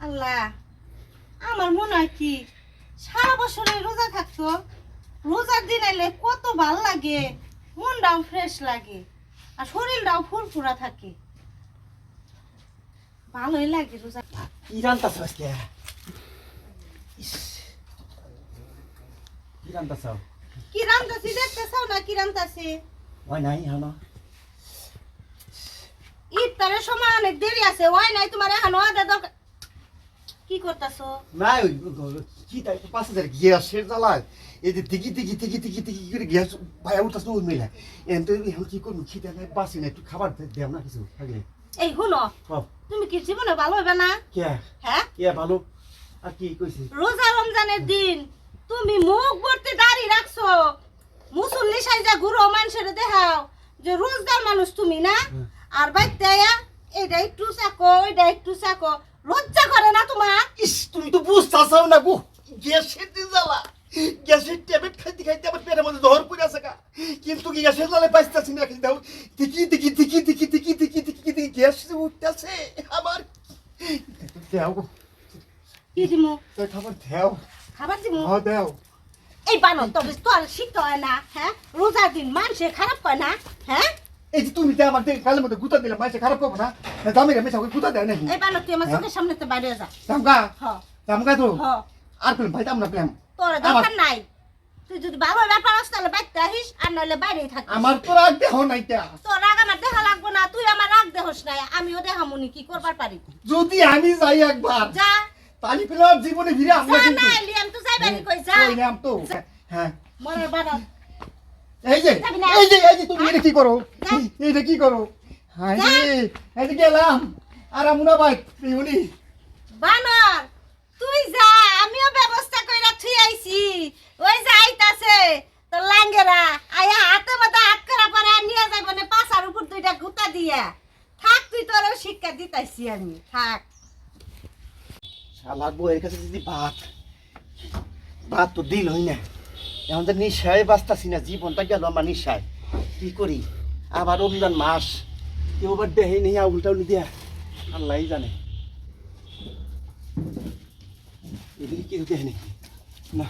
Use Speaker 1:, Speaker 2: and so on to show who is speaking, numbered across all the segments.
Speaker 1: আল্লাহ আমার মনে হয় কি সারা বছরে রোজা থাকতো রোজার দিন এলে কত ভালো লাগে মনটাও ফ্রেশ লাগে আর শরীরটাও ফুরফুরা থাকে। ভালোই লাগে রোজা।
Speaker 2: কি রান্তাছ আজকে? ইস, কি রান্তাছ
Speaker 1: কি রান্তাছি দেখতেছাও না কি রান্তাছি
Speaker 2: নাই হনো
Speaker 1: ইফতারের সময় অনেক দেরি আছে ওই নাই তোমার এখন আদা দরকার কি করতেছো?
Speaker 2: নাই ওই কি তাই পাঁচ হাজার গ্যাসের জ্বালায়। এই যে দিকি দিকি দিকি দিকি দিকি করে গ্যাস ভাই উঠাস তো মিলা। এখন তো এখন কি করব খিদে নাই বাসি না একটু খাবার দেও না কিছু থাকলে।
Speaker 1: এই
Speaker 2: হ্যাঁ
Speaker 1: তুমি কি জীবনে ভালো হবে না?
Speaker 2: কে?
Speaker 1: হ্যাঁ?
Speaker 2: কে ভালো? আর কি কইছি?
Speaker 1: রোজা রমজানের দিন তুমি মুখ ভর্তি দাড়ি রাখছো। মুসল্লি সাইজা ঘুরো মানুষের দেখাও যে রোজগার মানুষ তুমি না?
Speaker 2: হুম।
Speaker 1: আর বাইতে এইটা একটু চাকো এইটা একটু চাকো। লজ্জা করে না তোমার?
Speaker 2: ইস তুমি তো বুঝতেছাও না গো। গ্যাসের যে জ্বালা গ্যাসের ট্যাবলেট খাইতে খাইতে আমার পেটের মধ্যে ধর পড়ে আছে গা। কিন্তু কি গ্যাসের জ্বালা পাইতেছি না কিন্তু? দিকি দিকি দিকি দিকি দিকি দিকি দিকি দিকি গ্যাস উঠতেছে। আমার দেও
Speaker 1: কি দিমু?
Speaker 2: খাবার দেও।
Speaker 1: খাবার দিমু?
Speaker 2: হ্যাঁ দেও।
Speaker 1: এই বানো তবে তো আর শিখতে হয় না হ্যাঁ? রোজার দিন মানুষে খারাপ কয় না হ্যাঁ?
Speaker 2: এই যে তুমি দেও আমার দেখে কালের মধ্যে গুতা দিলে মাইসে খারাপ করব না দামি রে মেশা গুতা দেয় নাকি?
Speaker 1: এই বানো তুই আমার
Speaker 2: হ্যাঁ?
Speaker 1: চোখের সামনে তো বাইরে যা।
Speaker 2: দামকা
Speaker 1: হ।
Speaker 2: দামকা তো? আর পেলাম ভাই দাম না পেলাম।
Speaker 1: তোর দরকার নাই। তুই যদি ভালো ব্যাপার আসতে তাহলে বাইতে আসিস আর নাহলে বাইরেই থাকিস।
Speaker 2: আমার তো রাগ দেহ নাই তা।
Speaker 1: তোর রাগ আমার দেখা লাগবো না তুই আমার রাগ দেহস নাই আমিও দেখামুনি কি করবার পারি?
Speaker 2: যদি আমি যাই একবার
Speaker 1: যা।
Speaker 2: তালি পেলাম জীবনে ফিরে আমরা
Speaker 1: যা না লিয়াম তো যাইবানি কই যা।
Speaker 2: কই নাম তো হ্যাঁ।
Speaker 1: মনে বানা
Speaker 2: এই যে এই যে এই যে তুমি এটা কি করো। এটা কি করো? হ্যাঁ। এই যে গেলাম। আর আমুনা ভাই উনি।
Speaker 1: বানর তুই যা আমিও ব্যবস্থা কইরা থুই আইছি। ওই যে আইতাছে তো লাঙ্গেরা। আয়া হাতে মধ্যে হাত করা পরে নিয়ে যাইব না পাছার উপর দুইটা গুতা দিয়া। থাক তুই তোরও শিক্ষা দিতাইছি আমি। থাক।
Speaker 2: শালার বউয়ের কাছে যদি ভাত ভাত তো দিল হই না। এখন তো বাঁচতাছি না, জীবনটা গেল আমার নিশায় কি করি? আবার রমজান মাস, কেউ আবার দেহে নেই উল্টা উল্টি দিয়া। আল্লাহ জানে। এদিকে কেউ দেহে নাকি না।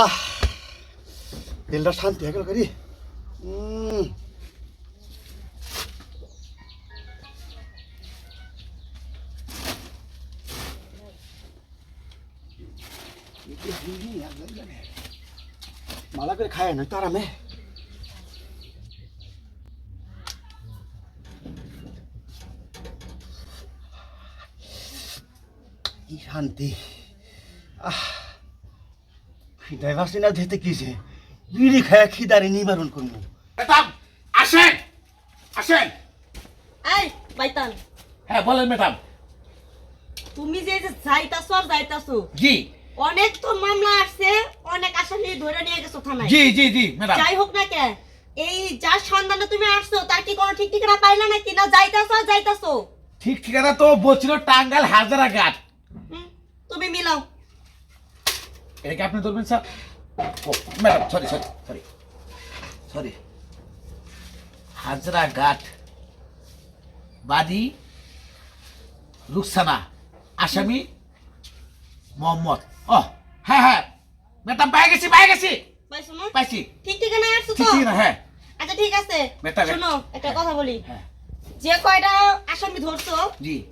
Speaker 2: আহ! দিলটা শান্তি হয়ে গেল করি উম। মালা করে খায় নয় তো আরামে কি শান্তি আহ খিদায় বাসি না ধেতে কিছে বিড়ি খায় খিদারে নিবারণ করব
Speaker 3: ম্যাডাম আসেন আসেন।
Speaker 4: এই বাইতান।
Speaker 3: হ্যাঁ বলেন ম্যাডাম।
Speaker 4: তুমি যে যে যাইতাছো আর যাইতাছো
Speaker 3: জি।
Speaker 4: অনেক তো মামলা আসছে অনেক আসামি ধরে নিয়ে গেছো থানায়।
Speaker 3: জি জি জি ম্যাডাম।
Speaker 4: যাই হোক না কে এই যার সন্ধানে তুমি আসছো তার কি কোনো ঠিক ঠিকানা পাইলা নাকি? না যাইতাছো আর যাইতাছো?
Speaker 3: ঠিক ঠিকানা তো বলছিল টাঙ্গাল হাজারা ঘাট
Speaker 4: হুম, তুমি মিলাও।
Speaker 3: এটা কি আপনি ধরবেন স্যার? ও madam sorry sorry sorry sorry Hazra Ghat বাদী রুকসানা আসামি মোহাম্মদ। ও হ্যাঁ হ্যাঁ। ম্যাডাম পাই গেছি পাই গেছি।
Speaker 4: পাইছো না
Speaker 3: পাইছি।
Speaker 4: ঠিক ঠিকানা আসছো
Speaker 3: ঠিক ঠিকানা হ্যাঁ।
Speaker 4: আচ্ছা ঠিক আছে। শোনো একটা কথা বলি।
Speaker 3: হ্যাঁ।
Speaker 4: যে কয়টা আসামি ধরছো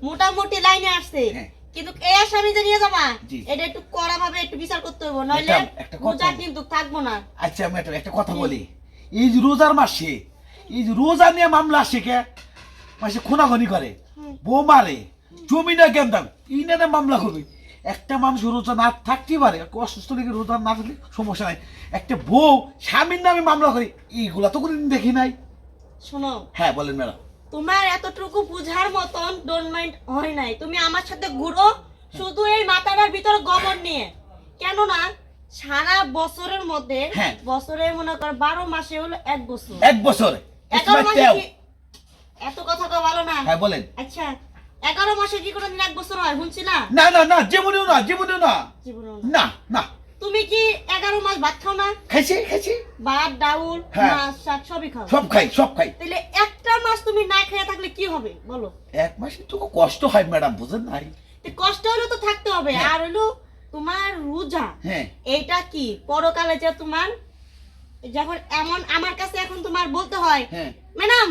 Speaker 4: মোটামুটি লাইনে আসছে।
Speaker 3: হ্যাঁ।
Speaker 4: কিন্তু এই আসামি যে নিয়ে যাবা এটা একটু কড়া ভাবে একটু বিচার করতে হবে নইলে রোজা কিন্তু থাকব না।
Speaker 3: আচ্ছা ম্যাডাম একটা কথা বলি। এই যে রোজার মাসে এই যে রোজা নিয়ে মামলা আসে কে মাসে খুনাখুনি করে বউ মারে জমি না কেন দাম ইনারে মামলা করবে। একটা মানুষ রোজা না থাকতে পারে অসুস্থ লেগে রোজা না থাকলে সমস্যা নাই। একটা বউ স্বামীর নামে মামলা করে এইগুলা তো কোনোদিন দেখি নাই।
Speaker 4: শোনো
Speaker 3: হ্যাঁ বলেন ম্যাডাম।
Speaker 4: তোমার এতটুকু বুঝার মতন ডোন্ট মাইন্ড হয় নাই। তুমি আমার সাথে ঘুরো শুধু এই মাথাটার ভিতর গোবর নিয়ে। কেননা সারা বছরের মধ্যে
Speaker 3: হ্যাঁ।
Speaker 4: বছরে মনে কর বারো মাসে হলো এক বছর।
Speaker 3: এক বছর?
Speaker 4: এগারো মাসে কি- এত কথা তো ভালো না।
Speaker 3: হ্যাঁ বলেন।
Speaker 4: আচ্ছা এগারো মাসে কি কোনোদিন এক বছর হয়? শুনছি না
Speaker 3: না না না জীবনেও না জীবনেও না।
Speaker 4: জীবনেও না।
Speaker 3: না না।
Speaker 4: তুমি কি এগারো মাস ভাত খাও না?
Speaker 3: খাইছি খাইছি।
Speaker 4: ভাত ডাউল
Speaker 3: হ্যাঁ।
Speaker 4: মাছ শাক সবই খাও।
Speaker 3: সব খাই সব খাই।
Speaker 4: তাহলে একটা মাস তুমি না খেয়ে থাকলে কি হবে? বলো।
Speaker 3: এক মাসে তো কষ্ট হয় ম্যাডাম বুঝেন নাই।
Speaker 4: কষ্ট হলে তো থাকতে হবে।
Speaker 3: হ্যাঁ।
Speaker 4: আর হলো তোমার রোজা।
Speaker 3: হ্যাঁ।
Speaker 4: এইটা কি? পরকালে যে তোমার যখন এমন আমার কাছে এখন তোমার বলতে হয়
Speaker 3: হ্যাঁ।
Speaker 4: ম্যাডাম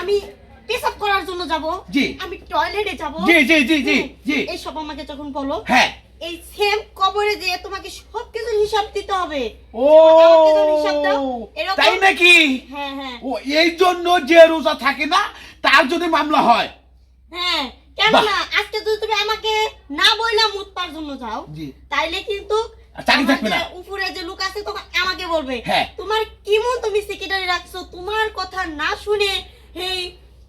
Speaker 4: আমি পেশাব করার জন্য যাব।
Speaker 3: জি।
Speaker 4: আমি টয়লেটে যাব।
Speaker 3: জি জি জি জি
Speaker 4: এই সব আমাকে যখন বলো
Speaker 3: হ্যাঁ।
Speaker 4: এই সেম কবরে যে তোমাকে সব কিছুর হিসাব দিতে হবে।
Speaker 3: ও তাই নাকি?
Speaker 4: হ্যাঁ হ্যাঁ।
Speaker 3: ও এই জন্য যে রোজা থাকে না তার জন্য মামলা হয়?
Speaker 4: হ্যাঁ কেন। না আজকে যদি তুমি আমাকে না বইলা মুতপার জন্য যাও তাইলে কিন্তু
Speaker 3: চাকরি থাকবে না।
Speaker 4: উপরে যে লোক আছে তখন আমাকে বলবে।
Speaker 3: হ্যাঁ।
Speaker 4: তোমার কেমন তুমি সেক্রেটারি রাখছো তোমার কথা না শুনে হেই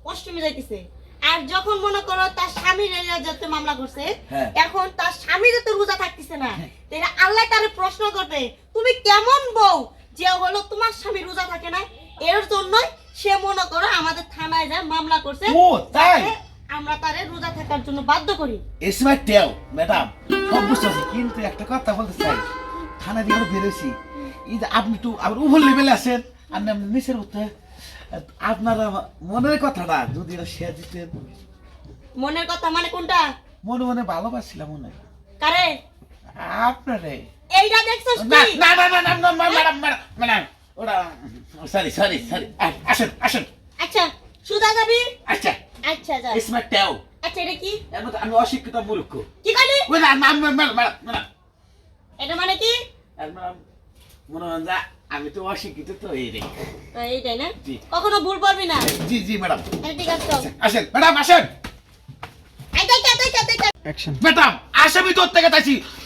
Speaker 4: অষ্টমী যাইতেছে আর যখন মনে করো তার স্বামী যাতে মামলা করছে
Speaker 3: হ্যাঁ।
Speaker 4: এখন তার স্বামী যাতে রোজা থাকতেছে না। তাহলে আল্লাহ তারে প্রশ্ন করবে তুমি কেমন বউ যে হলো তোমার স্বামী রোজা থাকে না? এর জন্যই সে মনে করো আমাদের থানায় যায় মামলা করছে
Speaker 3: ও তাই?
Speaker 4: আমরা তারে রোজা থাকার জন্য বাধ্য করি।
Speaker 3: এসমাই টেও ম্যাডাম সব বুঝতে কিন্তু একটা কথা বলতে চাই। থানা দিয়ে বেরোছি এই যে আপনি একটু আবার উপর লেভেলে আছেন আর নিচের মধ্যে আপনারা মনের কথাটা যদি এটা শেয়ার দিতেন
Speaker 4: মনের কথা মানে কোনটা
Speaker 3: মনে মনে ভালোবাসছিলাম মনে
Speaker 4: কারে
Speaker 3: আপনারে
Speaker 4: এইটা দেখছস কি
Speaker 3: না না না না না, ম্যাডাম ম্যাডাম ওটা সরি সরি সরি আসেন আসেন
Speaker 4: আচ্ছা সুজা যাবি
Speaker 3: আচ্ছা
Speaker 4: আচ্ছা যা
Speaker 3: এসমাই টেও
Speaker 4: আচ্ছা এটা কি
Speaker 3: আমি অশিক্ষিত মূর্খ
Speaker 4: কি কইলি
Speaker 3: ওই না ম্যাডাম ম্যাডাম ম্যাডাম
Speaker 4: এটা মানে কি
Speaker 3: ম্যাডাম মনে হয় যা আমি তো অশিক্ষিত তো এই রে
Speaker 4: এইটাই না?
Speaker 3: জি।
Speaker 4: কখনো ভুল করবি না?
Speaker 3: জি জি ম্যাডাম।
Speaker 4: হ্যাঁ, ঠিক আছে
Speaker 3: আসেন। ম্যাডাম আসেন। ম্যাডাম আসামি তোর থেকে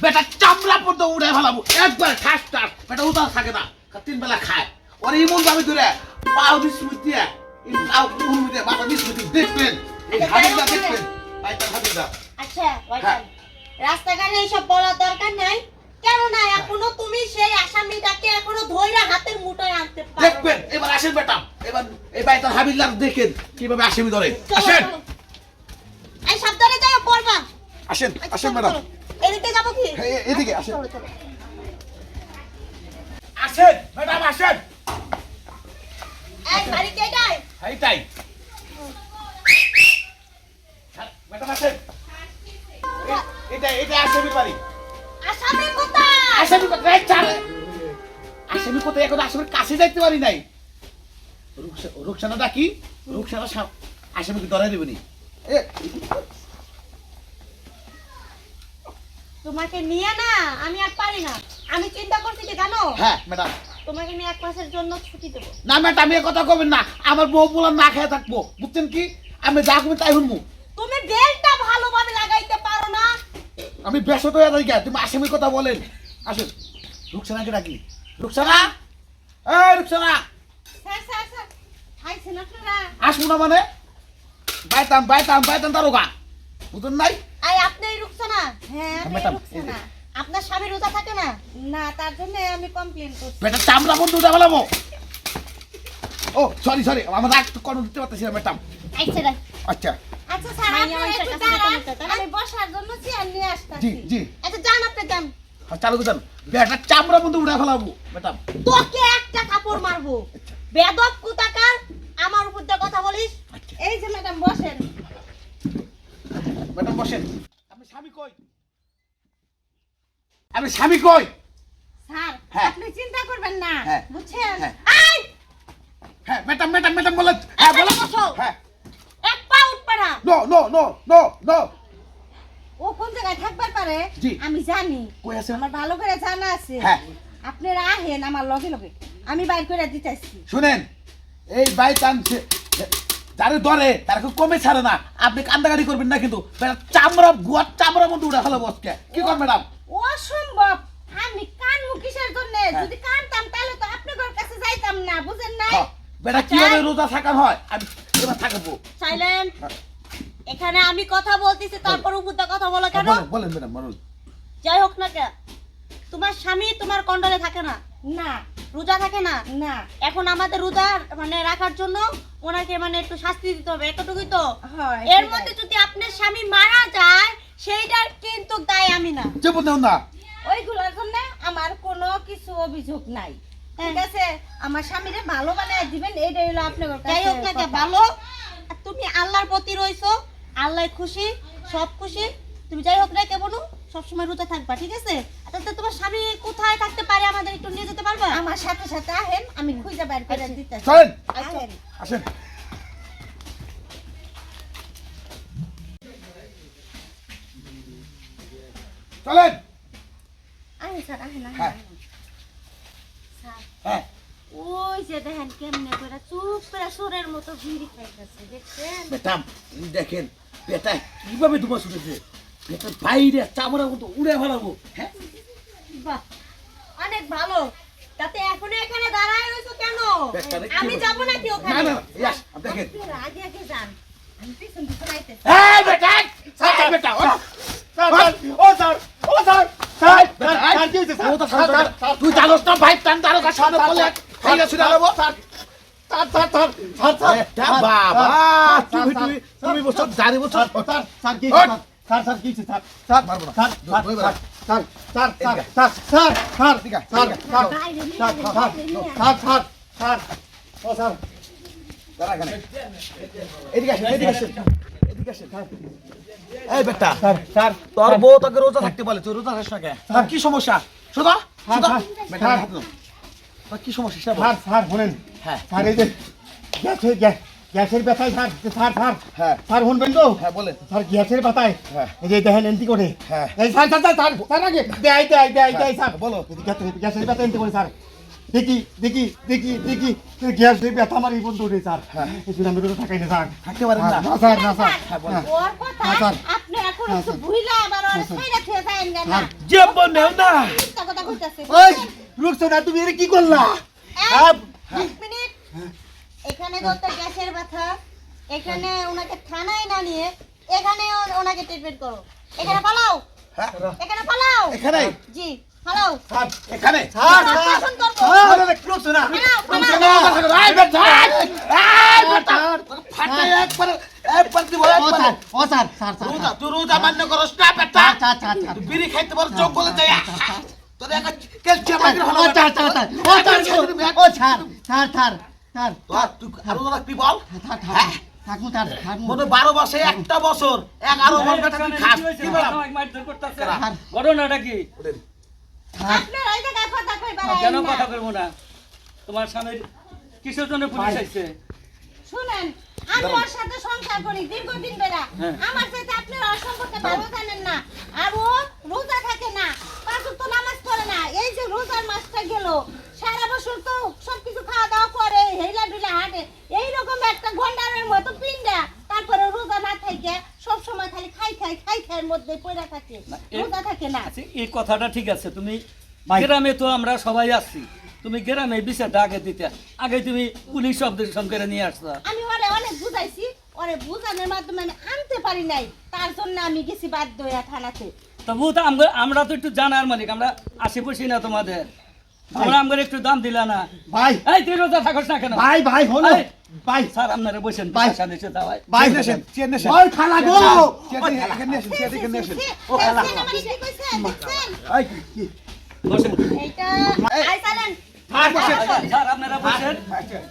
Speaker 3: বেটা চামড়া পর্যন্ত উড়ে ফেলাবো। একবার ঠাস ঠাস। বেটা থাকে না। তিন বেলা খায়। ওর ইমন যাবে ধরে পাও বিস্মৃতি দিয়ে এই পাও উড়ে দিয়ে মাথা বিস্মৃতি দেখবেন।
Speaker 4: আচ্ছা, আচ্ছা
Speaker 3: হ্যাঁ।
Speaker 4: রাস্তাঘাটে এইসব বলার দরকার নাই? কেন না এখনও তুমি সেই আসামিটাকে এখনও ধইরা হাতের মুঠোয় আনতে পারো
Speaker 3: দেখবেন এবার আসেন বেটা এবার এই বাইটার হাবিলদার দেখেন কীভাবে আসামি ধরে। আসেন।
Speaker 4: এই সাবধানে যাও পড়বা।
Speaker 3: আসেন আসেন ম্যাডাম।
Speaker 4: এদিকে যাব কি?
Speaker 3: হ্যাঁ, এদিকে আসেন। আসেন ম্যাডাম আসেন।
Speaker 4: এই বাড়িতে যাই
Speaker 3: এইটাই ম্যাডাম আসেন। এ- এটা এটা আসামি বাড়ি।
Speaker 4: আসামি কোথায়?
Speaker 3: আসামি কোথায়? চালে। আসামি কোথায়? এখন আসামির কাছে যাইতে পারি নাই। রুকসানা ডাকি রুকসানা আসামিকে ধরাই দেবেনি
Speaker 4: তোমাকে নিয়ে না আমি আর পারি না। আমি চিন্তা করছি কি জানো?
Speaker 3: হ্যাঁ ম্যাডাম।
Speaker 4: তোমাকে নিয়ে এক মাসের জন্য ছুটি দেবো।
Speaker 3: না ম্যাডাম আমি কথা কবেন না। আমার বউ বলার না খেয়ে থাকব। বুঝছেন কি? আমি যা করব তাই শুনব।
Speaker 4: তুমি বেলটা ভালোভাবে লাগাইতে পারো না
Speaker 3: আমি ব্যস্ত হয়ে যাই গা তুমি আসামির কথা বলেন। আসেন। রুকসানাকে ডাকি। রুকসানা? এই রুকসানা! আসব না মানে? বাইতাম বাইতাম বাইতাম দারোগা। বুঝুন নাই?
Speaker 4: আই আপনি রুকসানা?
Speaker 1: হ্যাঁ আমি রুকসানা।
Speaker 4: আপনার স্বামী রোজা থাকে না?
Speaker 1: না তার জন্য আমি কমপ্লেন করছি।
Speaker 3: বেটা চামড়া বন্ধু উঠে ফেলাবো ও সরি সরি আমার রাগ তো কোনো দিতে পারতেছি না ম্যাডাম
Speaker 4: আচ্ছা
Speaker 3: আচ্ছা।
Speaker 1: আমি বসার জন্য চেয়ার নিয়ে
Speaker 3: জি জি।
Speaker 4: আচ্ছা যান আপনি যান।
Speaker 3: হ্যাঁ, চালু করে বেটা চামড়া বন্ধু উঠে ফেলাবো ম্যাডাম।
Speaker 4: তোকে একটা কাপড় মারবো। বেদব কুতাকার আমার উপর দিয়ে কথা বলিস।
Speaker 3: আচ্ছা।
Speaker 1: এই যে ম্যাডাম বসেন।
Speaker 3: ম্যাডাম বসেন। আপনি স্বামী কই? আমি স্বামী কই?
Speaker 1: স্যার
Speaker 3: হ্যাঁ।
Speaker 1: আপনি চিন্তা করবেন না
Speaker 3: হ্যাঁ।
Speaker 1: বুঝছেন?
Speaker 3: হ্যাঁ। হ্যাঁ ম্যাডাম ম্যাডাম ম্যাডাম বলেন হ্যাঁ
Speaker 4: বসো।
Speaker 3: হ্যাঁ।
Speaker 4: না
Speaker 3: নো নো নো নো
Speaker 1: ও কোন জায়গায় থাকবার পারে?
Speaker 3: জি।
Speaker 1: আমি জানি।
Speaker 3: কই আছে?
Speaker 1: আমার ভালো করে জানা আছে।
Speaker 3: হ্যাঁ।
Speaker 1: আপনারা আহেন আমার লগে লগে। আমি বাইর করে দিতেছি
Speaker 3: শুনেন এই বাই চান্স যারে ধরে তার কেউ কমে ছাড়ে না। আপনি কান্দাকাটি করবেন না কিন্তু। বেটা চামড়া গুয়ার চামড়া মধ্যে উড়ে ফেলো বসকে কি কর ম্যাডাম?
Speaker 1: অসম্ভব। আমি কান কিসের জন্য?
Speaker 3: হ্যাঁ।
Speaker 1: যদি কানতাম তাহলে তো আপনাদের কাছে যাইতাম না বুঝেন না
Speaker 3: বেটা কীভাবে রোজা থাকার হয়? আমি এবার থাকব।
Speaker 4: সাইলেন্ট।
Speaker 3: হ্যাঁ।
Speaker 4: এখানে আমি কথা বলতেছি তারপর উপর দিয়ে কথা বলো কেন?
Speaker 3: বলেন ম্যাডাম বলুন।
Speaker 4: যাই হোক না কে তোমার স্বামী তোমার কন্ডলে থাকে না? না। রোজা থাকে না?
Speaker 1: না।
Speaker 4: এখন আমাদের রোজা মানে রাখার জন্য ওনাকে মানে একটু শাস্তি দিতে হবে এতটুকুই তো?
Speaker 1: হয়
Speaker 4: এর মধ্যে যদি আপনার স্বামী মারা যায় সেইটার কিন্তু দায় আমি না।
Speaker 3: যে বলতে না।
Speaker 1: ওইগুলোর জন্য আমার কোনো কিছু অভিযোগ নাই। ঠিক আছে? আমার স্বামীরে ভালো বানায় দিবেন এইটাই হলো আপনার কাছে
Speaker 4: যাই হোক না কে, ভালো। তুমি আল্লাহর প্রতি রইছো আল্লাহ খুশি সব খুশি। তুমি যাই হোক না কেমন সবসময় রোজা থাকবা ঠিক আছে? আচ্ছা তো তোমার স্বামী কোথায় থাকতে পারে আমাদের একটু নিয়ে যেতে পারবা?
Speaker 1: আমার সাথে সাথে আহেন আমি খুঁজে বের করে দিতে।
Speaker 3: চলেন। আসেন। চলেন।
Speaker 1: আহেন স্যার আহেন আহেন,
Speaker 3: হ্যাঁ।
Speaker 1: স্যার
Speaker 3: হ্যাঁ।
Speaker 1: ওই যে দেখেন কেমনে করে চুপ করে সোরের মতো ভিড়ি খাইতেছে দেখছেন?
Speaker 3: দেখেন বেটা কীভাবে তোমার শুনেছে বেটার বাইরে চামড়া মতো উড়ে ফেলাবো হ্যাঁ?
Speaker 1: বাহ অনেক ভালো।
Speaker 4: তাতে এখন এখানে দাঁড়ায় রইছো কেন? আমি। যাব নাকি
Speaker 3: না
Speaker 4: ওখানে
Speaker 3: না। ইয়াস দেখেন
Speaker 1: আগে আগে যান। আমি পিছন পিছন আইতেছি
Speaker 3: এই বেটা এই বেটা ও
Speaker 2: স্যার ও স্যার ও স্যার কি
Speaker 3: তুই জানোস না ভাই টান তারকার সামনে বলে
Speaker 2: স্যার
Speaker 3: এই বেটা তোর বউ তোকে রোজা থাকতে বলে তুই রোজা থাকিস না কে কি সমস্যা
Speaker 2: হ্যাঁ, হ্যাঁ,
Speaker 3: বেটা
Speaker 2: হ্যাঁ।
Speaker 3: তোর কি সমস্যা সেটা
Speaker 2: স্যার স্যার শুনেন।
Speaker 3: হ্যাঁ।
Speaker 2: স্যার এই যে গ্যাসের গ্যাস গ্যাসের ব্যথায় স্যার স্যার স্যার।
Speaker 3: হ্যাঁ।
Speaker 2: স্যার শুনবেন তো?
Speaker 3: হ্যাঁ বলেন।
Speaker 2: স্যার গ্যাসের ব্যথায়
Speaker 3: হ্যাঁ।
Speaker 2: এই যে দেখেন এন্টি করে।
Speaker 3: হ্যাঁ।
Speaker 2: এই স্যার স্যার স্যার স্যার আগে। দেয় দেয় দেয় দেয় স্যার।
Speaker 3: বলো।
Speaker 2: গ্যাসের ব্যথা এন্টি করে স্যার। দেখি দেখি দেখি দেখি। গ্যাসের ব্যথা আমার এই বন্ধু উঠে স্যার।
Speaker 3: হ্যাঁ।
Speaker 2: এই জন্য আমি রোজা থাকাই না স্যার।
Speaker 3: থাকতে পারেন না।
Speaker 2: না স্যার না স্যার।
Speaker 3: হ্যাঁ,
Speaker 2: হ্যাঁ।
Speaker 1: ওর কথা
Speaker 2: হ্যাঁ, স্যার।
Speaker 1: আপনি এখন
Speaker 2: হ্যাঁ,
Speaker 1: একটু ভুইলা আবার ওর ছাইরা থুয়ে যায়েন না
Speaker 3: যে বনেও না।
Speaker 1: কথা কইতাছে।
Speaker 2: ওই রুকসানা তুমি কি করলা? হ্যাঁ।
Speaker 1: এক মিনিট। এখানে যত গ্যাসের ব্যথা এখানে ওনাকে থানায় না নিয়ে এখানে ওনাকে ট্রিটমেন্ট করো। এখানে পালাও।
Speaker 3: হ্যাঁ।
Speaker 1: এখানে পালাও।
Speaker 3: এখানে
Speaker 1: জি।
Speaker 3: এখানে। বেটা বেটা। একবার একবার দিব একবার।
Speaker 2: ও স্যার স্যার স্যার
Speaker 3: রোজা তুই রোজা মান্য করস না বেটা। বিড়ি খাইতে তোর হলো
Speaker 2: ও ও ও
Speaker 3: তুই আরও রাখবি বল?
Speaker 2: থাক থাক। থাকুন
Speaker 3: মনে বারো মাসে একটা বছর এগারো বছর খাস।
Speaker 5: ঘটনাটা কি? কেন কথা করব না? তোমার স্বামীর কিসের জন্য পুলিশ আসছে
Speaker 1: শুনেন আমি ওর সাথে সংসার করি দীর্ঘদিন ধরে
Speaker 5: হ্যাঁ।
Speaker 1: আমার সাথে আপনার ওর সম্পর্কে ভালো জানেন না। আর ও রোজা থাকে না পাঁচ ওয়াক্ত নামাজ পড়ে না। এই যে রোজার মাসটা গেল সারা বছর তো সবকিছু খাওয়া দাওয়া করে হেলা ডুলা হাঁটে। এইরকম একটা গন্ডারের মতো পিন্ডা তারপরে রোজা না থাকে সব সময় খালি খাই খাই খাই খাইয়ের মধ্যে পড়ে থাকে। রোজা থাকে না।
Speaker 5: আচ্ছা এই কথাটা ঠিক আছে তুমি গ্রামে তো আমরা সবাই আসছি তুমি গ্রামে বিচারটা আগে দিতে আগে তুমি পুলিশ অবজেকশন করে নিয়ে আসছো
Speaker 1: আমি ওরে অনেক বুঝাইছি ওরে বুঝানোর মাধ্যমে আমি আনতে পারি নাই তার জন্য আমি গেছি বাধ্য হইয়া থানাতে।
Speaker 5: তবু তো আমরা তো একটু জানার মালিক আমরা আশেপাশি না তোমাদের। আমরা একটু দাম দিলা না।
Speaker 2: ভাই।
Speaker 5: এই তুই রোজা থাকস না কেন?
Speaker 2: ভাই ভাই হলো। ভাই।
Speaker 5: স্যার আপনারা বসেন
Speaker 2: ভাই।
Speaker 5: সাথে এসে দাওয়াই
Speaker 2: ভাই।
Speaker 3: চেয়ার নেছেন, চেয়ার নেছেন।
Speaker 2: ভাই খালা গো।
Speaker 3: এখানে আসেন চেয়ার এখানে আসেন
Speaker 2: ও খালা। এই কি কি
Speaker 5: বসেন।
Speaker 1: এইটা আই সালেন
Speaker 2: বসে
Speaker 5: স্যার আপনারা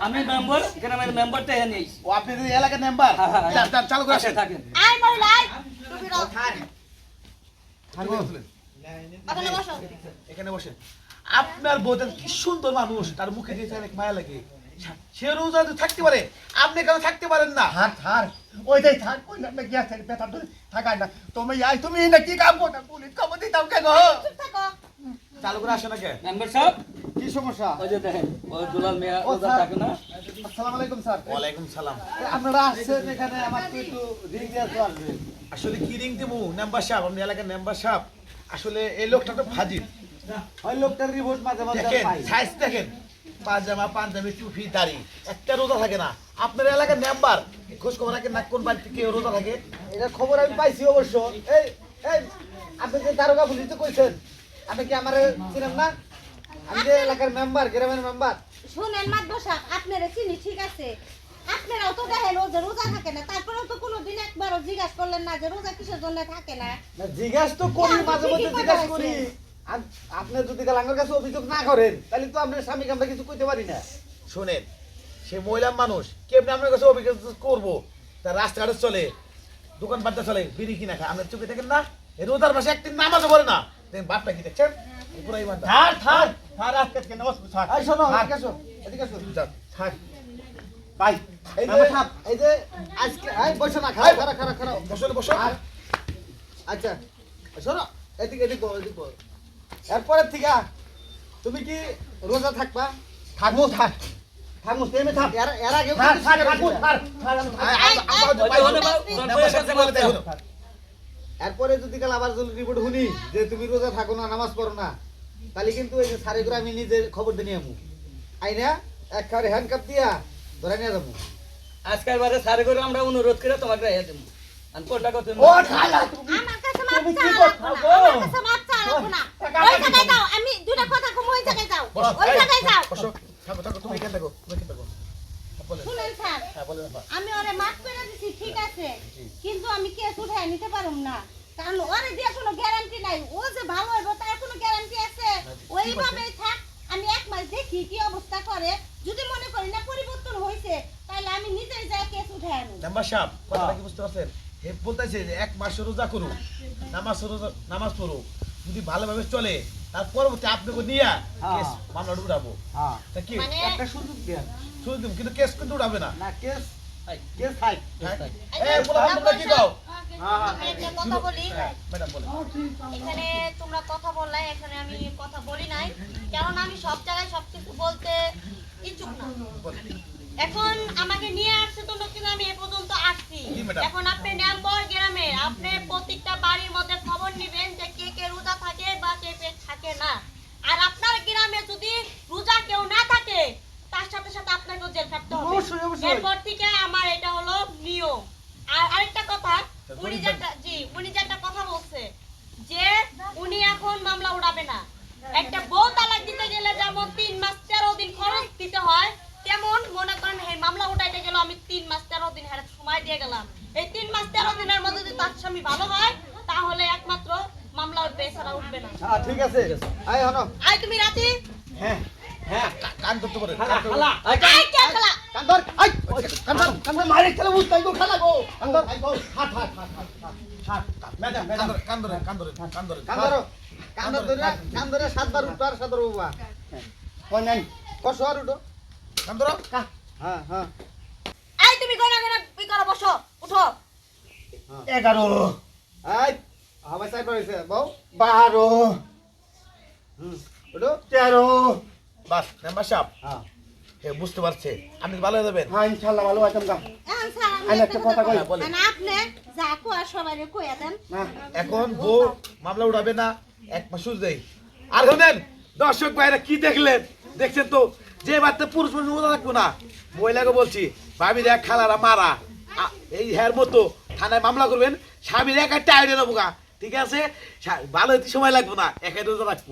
Speaker 5: আমি মেম্বার গ্রামের মেম্বারটা এনে নিয়েছি
Speaker 3: ও আপনাদের এলাকার মেম্বার?
Speaker 5: হ্যাঁ, হ্যাঁ, হ্যাঁ।
Speaker 3: চালু করে আসেন।
Speaker 5: থাকেন।
Speaker 1: আই মহিলা আই। টুপি দাও
Speaker 2: থাকো
Speaker 3: এখানে বসেন। আপনার বউটা কি সুন্দর মানুষ তার মুখে দিয়ে অনেক মায়া লাগে। সে রোজা থাকতে পারে আপনি কেন থাকতে পারেন না।
Speaker 2: থাক থাক। ওই যে থাক ওই না গ্যাসের ব্যথা ধরে থাকায় না। তুমি আই তুমি না কি কাম করো? পুলিশ খবর দিতাম কেন?
Speaker 3: চালু করে আসেন নাকি?
Speaker 5: মেম্বার সাহেব?
Speaker 2: কি সমস্যা?
Speaker 5: ওই যে দেখেন ওই দুলাল মিয়া রোজা থাকে না।
Speaker 2: আসসালামু আলাইকুম স্যার।
Speaker 3: ওয়ালাইকুম সালাম।
Speaker 2: আপনারা আসছেন এখানে আমার তো একটু রিং তো আসবে
Speaker 3: আসলে কি রিং দিমু মেম্বার সাহেব আপনি এলাকার মেম্বার সাহেব। আসলে এই লোকটা তো ফাজিল।
Speaker 2: ওই লোকটার রিপোর্ট মাঝে মাঝে পাই।
Speaker 3: সাইজ দেখেন। পাজামা পাঞ্জাবি টুপি দাড়ি একটা রোজা থাকে না। আপনার এলাকার মেম্বার খোঁজ খবর রাখেন না কোন বাড়িতে কে রোজা থাকে।
Speaker 2: এটা খবর আমি পাইছি অবশ্য। এই এই আপনি যে দারোগা পুলিশ তো কইছেন আপনি কি আমার চিনেন না?
Speaker 6: আমি যে এলাকার মেম্বার গ্রামের মেম্বার
Speaker 1: শুনেন মাত বসাক আপনারা চিনি ঠিক আছে? আপনারাও তো দেখেন ও যে রোজা থাকে না তারপরেও তো কোনোদিন একবারও জিজ্ঞাসা করলেন না যে রোজা কিসের জন্য থাকে না?
Speaker 6: না জিজ্ঞাস তো করি মাঝে মধ্যে জিজ্ঞাস করি। আপনি যদি গালাঙ্গের কাছে অভিযোগ না করেন তাহলে তো আপনার স্বামীকে আমরা কিছু কইতে পারি না।
Speaker 3: শোনেন সে মহিলা মানুষ কেমনি আপনার কাছে অভিজ্ঞতা করব? তার রাস্তাঘাটে চলে দোকান পাটে চলে বিড়ি কিনা খায়। আপনার চোখে দেখেন না? রোজার মাসে একদিন নামাজও পড়ে না। দেখেন বাপটা কি দেখছেন? এই পুরো ইমানদার।
Speaker 2: থার থার থার আজকে কেন বসবো থার
Speaker 6: এই শোনো
Speaker 2: থার।
Speaker 6: এদিকে
Speaker 2: ভাই
Speaker 6: এই যে এই যে আজকে এই বসো না খারাপ খারাপ খারাপ খারাপ।
Speaker 3: বসো বসো।
Speaker 6: আর আচ্ছা শোনো এদিকে এদিকে এদিকে। এরপরের থেকে তুমি কি রোজা থাকবা?
Speaker 2: থাকব থাক। থাকব
Speaker 6: এর এর আগে
Speaker 2: থাকব আমি।
Speaker 6: এরপরে যদি কাল আবার যদি রিপোর্ট শুনি যে তুমি রোজা থাকো না নামাজ পড়ো না তাহলে কিন্তু এই যে সারে করে আমি নিজে খবর দিয়ে নিয়ে আমু আইনা এক খাবারে হ্যান্ড কাপ দিয়া ধরে নিয়ে যাব।
Speaker 5: আজকের বারে সারে করে আমরা অনুরোধ করে তোমাকে রেখে দেবো। আর কোনটা কত
Speaker 2: ও খালা তুমি
Speaker 1: আমার কাছে মাপ
Speaker 2: তুমি কি
Speaker 1: চাওয়া
Speaker 2: করছ
Speaker 1: লাগবো
Speaker 2: গো?
Speaker 1: না, আমার কাছে মাপ চাওয়া না। ওই জায়গায় যাও, আমি দুটা কথা কম ওই জায়গায় যাও। ওই জায়গায় যাও।
Speaker 3: থাকো থাকো তুমি এখানে থাকো তুমি এখানে থাকো।
Speaker 1: শুনেন স্যার।
Speaker 3: হ্যাঁ বলেন আপা।
Speaker 1: আমি ওরে মাফ করে দিছি ঠিক আছে। কিন্তু আমি কেস উঠায় নিতে পারুম না। কারণ ওরে দিয়ে কোনো গ্যারান্টি নাই। ও যে ভালো হইব তার কোনো গ্যারান্টি আছে। ওইভাবেই থাক আমি এক মাস দেখি কি অবস্থা করে। যদি মনে করি না পরিবর্তন হয়েছে তাহলে আমি নিজেই যাই কেস উঠায়
Speaker 3: সাহেব কি বুঝতে পারছেন? হে বলতেছে যে এক মাস রোজা করুক নামাজ রোজা নামাজ পড়ুক। যদি ভালোভাবে চলে তার পরবর্তী আপনাকে নিয়ে কেস মামলা উঠাবো।
Speaker 6: হ্যাঁ।
Speaker 3: তা কি?
Speaker 1: মানে
Speaker 6: একটা সুযোগ দেন।
Speaker 3: শুধু দিন, কিন্তু কেস কিন্তু উঠাবে না।
Speaker 6: না কেস কেস থাক
Speaker 3: হ্যাঁ? এই বলো তোমরা কি দাও?
Speaker 6: হ্যাঁ হ্যাঁ।
Speaker 4: আমি একটা কথা বলি।
Speaker 3: হ্যাঁ ম্যাডাম বলেন
Speaker 4: এখানে তোমরা কথা বললে এখানে আমি কথা বলি নাই। কারণ আমি সব জায়গায় সবকিছু বলতে ইচ্ছুক না। এখন আমাকে নিয়ে আসছে তো কিন্তু আমি এ পর্যন্ত আসছি। এখন আপনি নাম্বর গ্রামে আপনি প্রত্যেকটা বাড়ির মধ্যে খবর নেবেন যে কে কে রোজা থাকে বা কে কে থাকে না। আর আপনার গ্রামে যদি রোজা কেউ না থাকে তার সাথে সাথে আপনাকেও জেল খাটতে হবে।
Speaker 6: অবশ্যই, অবশ্যই।
Speaker 4: এরপর থেকে আমার এটা হলো নিয়ম। আর আরেকটা কথা উনি যেটা জি উনি যেটা কথা বলছে যে উনি এখন মামলা উড়াবে না। একটা বউ তালাক দিতে গেলে যেমন তিন মাস তেরো দিন খরচ দিতে হয় তেমন মনে করেন এই মামলা উঠাইতে গেলে আমি তিন মাস তেরো দিন হারে সময় দিয়ে গেলাম। এই তিন মাস তেরো দিনের মধ্যে যদি তার স্বামী ভালো হয় তাহলে একমাত্র মামলা উঠবে উঠবে না।
Speaker 6: হ্যাঁ ঠিক আছে। আয় হনো
Speaker 4: আই তুমি রাতে?
Speaker 2: হ্যাঁ হ্যাঁ।
Speaker 3: কান ধরতে পারেন
Speaker 2: খালা খালা।
Speaker 4: আই কে খেলা?
Speaker 6: কান্দর আই কান্দর কান্দর
Speaker 2: মারে খেলে বুঝতাই গো খালা গো। কান্দর আই গো হাত হাত হাত হাত হাত ম্যাডাম
Speaker 3: কান
Speaker 2: ম্যাডাম।
Speaker 3: কান ধরেন, কান ধরেন, কান
Speaker 6: ধরে। সাতবার উঠো আর সাতবার বাবা
Speaker 2: কোন নাই?
Speaker 6: কষ্ট আর উঠো।
Speaker 3: কান ধরো।
Speaker 6: হ্যাঁ হ্যাঁ।
Speaker 4: আই তুমি গনা গনা ই করো বসো। উঠো।
Speaker 2: এগারো।
Speaker 6: আই হাওয়া সাইড বউ।
Speaker 2: বারো।
Speaker 6: হুম। উঠো।
Speaker 2: তেরো।
Speaker 3: বাস, মেম্বার সাহেব,
Speaker 6: হ্যাঁ।
Speaker 3: হে বুঝতে পারছে। আপনি ভালো হয়ে যাবেন
Speaker 2: হ্যাঁ ইনশাল্লাহ ভালো আছেন গা
Speaker 1: এখন আমি
Speaker 2: আমি
Speaker 1: একটা
Speaker 2: একটা
Speaker 1: কথা
Speaker 2: কথা কই।
Speaker 1: বলি। মানে আপনি যা কোয়া সবাই কইয়া দেন।
Speaker 3: এখন বউ মামলা উঠাবে না এক মাস দেই। আর শুনেন দর্শক ভাইরা কি দেখলেন? দেখছেন তো যে বাচ্চা পুরুষ মানুষ মজা রাখব না। মহিলাকে বলছি ভাবি এক খালারা মারা। এই হ্যার মতো থানায় মামলা করবেন স্বামীর এক একটা আইডিয়া দেবো গা। ঠিক আছে? ভালো সময় লাগবে না এক হাজার রাখব।